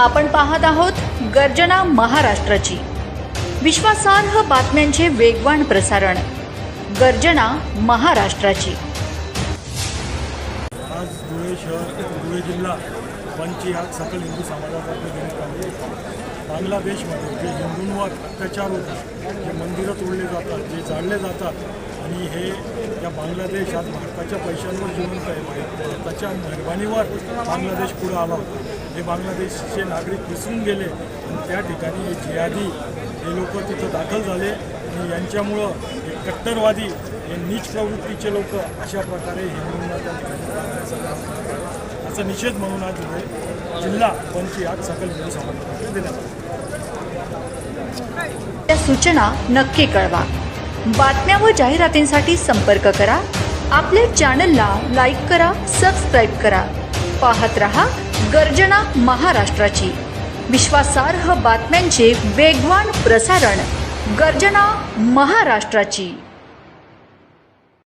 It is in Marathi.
आपण पाहत आहोत गर्जना महाराष्ट्राची. विश्वासार्ह बातम्यांचे वेगवान प्रसारण. गर्जना महाराष्ट्राची. आज धुळे शहर धुळे जिल्हा पंची आज सकल हिंदू समाजातर्फे देण्यात आले बांगलादेशमध्ये जे हिंदूंवर अत्याचार होतात जे मंदिरं तोडले जातात जे जाळले जातात आणि हे या बांगलादेश आज भारताच्या पैशांवर जिवंत आहे. भारताच्या मेहरबानीवर बांगलादेश पुढं आला होता. हे बांगलादेशचे नागरिक विसरून गेले. आणि त्या ठिकाणी हे जिहादी हे लोक तिथं दाखल झाले आणि यांच्यामुळं हे कट्टरवादी हे नीच प्रवृत्तीचे लोक अशा प्रकारे हिंदूंना त्या ठिकाणी असा निषेध म्हणून आज धुळे जिल्हा पंची आज सकल हिंदू समाजातर्फे देण्यात त्या सूचना नक्की कळवा. बातम्या व जाहिरातींसाठी संपर्क करा. आपल्या चॅनलला लाईक करा सबस्क्राईब करा. पाहत रहा गर्जना महाराष्ट्राची. विश्वासार्ह बातम्यांचे वेगवान प्रसारण गर्जना महाराष्ट्राची.